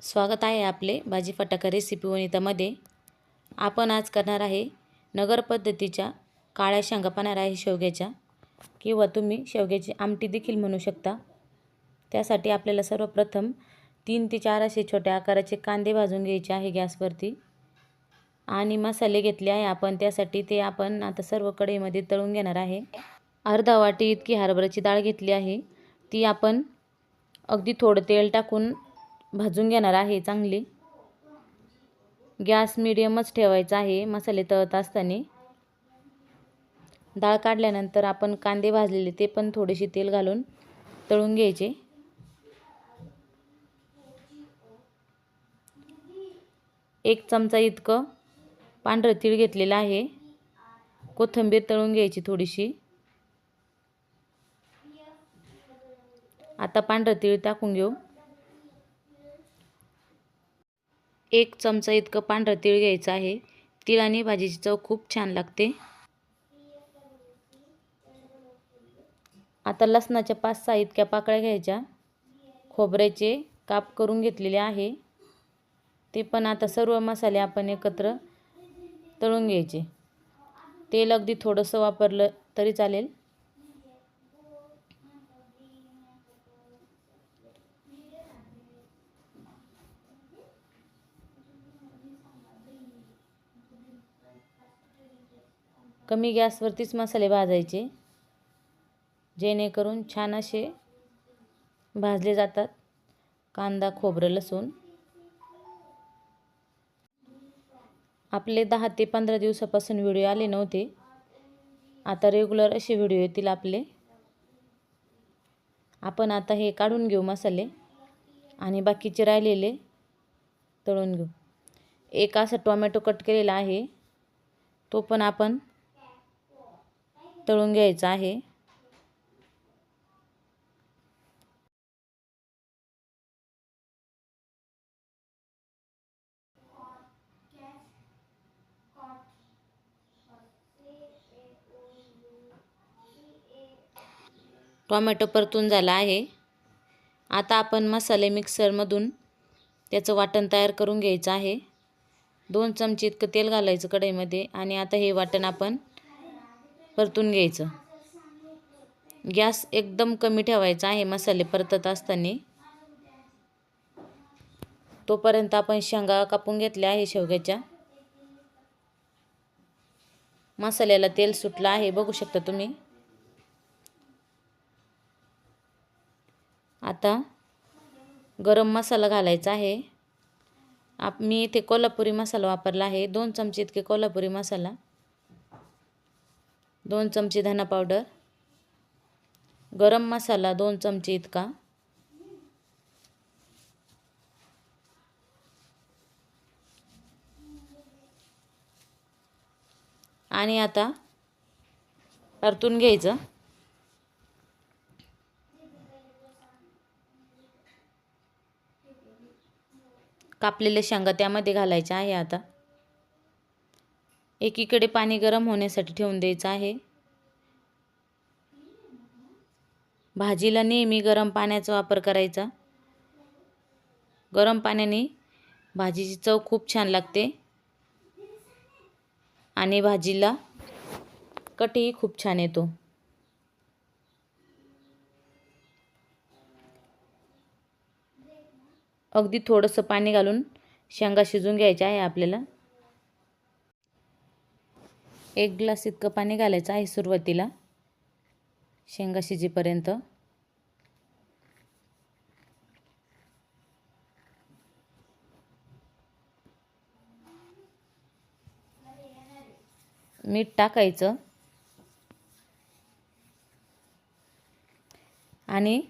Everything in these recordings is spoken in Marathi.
स्वागत आहे आपले भाजी फटाका रेसिपी वनितामध्ये. आपण आज करणार आहे नगर पद्धतीच्या काळ्या शेंगा पाणार आहे शेवग्याच्या किंवा तुम्ही शेवग्याची आमटी देखील म्हणू शकता. त्यासाठी आपल्याला सर्वप्रथम तीन ते चार असे छोट्या आकाराचे कांदे भाजून घ्यायचे आहे गॅसवरती. आणि मसाले घेतले आहे आपण त्यासाठी ते आपण आता सर्व कढईमध्ये तळून घेणार आहे. अर्धा वाटी इतकी हरभऱ्याची डाळ घेतली आहे. ती आपण अगदी थोडं तेल टाकून भाजून घेणार आहे चांगली. गॅस मिडियमच ठेवायचा आहे मसाले तळत असताना. डाळ काढल्यानंतर आपण कांदे भाजलेले ते पण थोडेसे तेल घालून तळून घ्यायचे. एक चमचा इतकं पांढरं तीळ घेतलेलं आहे. कोथिंबीर तळून घ्यायची थोडीशी. आता पांढरं तीळ टाकून घेऊ. एक चमचा इतकं पांढरं तीळ घ्यायचं आहे. तिळाने भाजीची चव खूप छान लागते. आता लसणाच्या पाच सहा इतक्या पाकळ्या घ्यायच्या. खोबऱ्याचे काप करून घेतलेले आहे. ते पण आता सर्व मसाले आपण एकत्र तळून घ्यायचे. तेल अगदी थोडंसं वापरलं तरी चालेल. कमी गॅसवरतीच मसाले भाजायचे. जेणेकरून छान असे भाजले जातात. कांदा खोबरं लसूण. आपले दहा ते पंधरा दिवसापासून व्हिडिओ आले नव्हते. आता रेग्युलर असे व्हिडिओ येतील आपले. आपण आता हे काढून घेऊ मसाले आणि बाकीचे राहिलेले तळून घेऊ. एक असा टोमॅटो कट केलेला आहे. तो पण आपण तळून घ्यायचा आहे. टोमॅटो परतून झाला आहे. आता आपण मसाले मिक्सरमधून त्याचं वाटण तयार करून घ्यायचं आहे. दोन चमचे इतकं तेल घालायचं कढईमध्ये आणि आता हे वाटण आपण परतून घ्यायचं. गॅस एकदम कमी ठेवायचा आहे मसाले परतत असताना. तोपर्यंत आपण शेंगा कापून घेतल्या आहे शेवग्याच्या. मसाल्याला तेल सुटलं आहे बघू शकता तुम्ही. आता गरम मसाला घालायचा आहे. आप मी इथे कोल्हापुरी मसाला वापरला आहे दोन चमचे इतके कोल्हापुरी मसाला. दोन चमचे धना पावडर. गरम मसाला दोन चमचे इतका. आणि आता परतून घ्यायचं. कापलेले शेंगा त्यामध्ये घालायचे आहे आता. एकीकडे पाणी गरम होण्यासाठी ठेवून द्यायचं आहे. भाजीला नेहमी गरम पाण्याचा वापर करायचा. गरम पाण्याने भाजीची चव खूप छान लागते. आणि भाजीला कटही खूप छान येतो. अगदी थोडंसं पाणी घालून शेंगा शिजून घ्यायच्या आहे आपल्याला. एक ग्लास इतकं पाणी घालायचं आहे सुरुवातीला. शेंगा शिजेपर्यंत. मीठ टाकायचं. आणि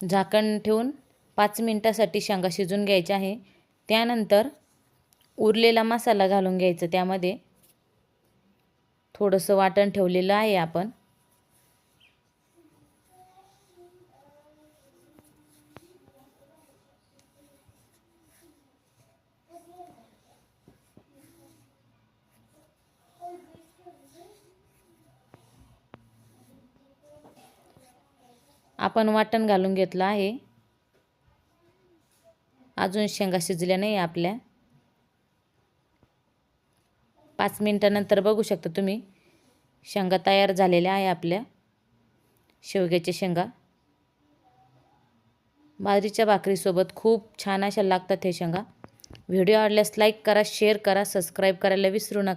झाकण ठेवून पाच मिनटासाठी शेंगा शिजून घ्यायच्या आहे. त्यानंतर उरलेला मसाला घालून घ्यायचा त्यामध्ये. थोडंसं वाटण ठेवलेलं आहे आपण. आपण वाटण घालून घेतलं आहे. अजून शेंगा शिजल्या नाही आपल्या. पाच मिनटानंतर बघू शकता तुम्ही. शेंगा तयार झालेल्या आहे आपल्या. शेवग्याच्या शेंगा. बाजरीच्या भाकरीसोबत खूप छान अशा लागतात हे शेंगा. व्हिडिओ आवडल्यास लाईक करा शेअर करा सबस्क्राईब करायला विसरू नका.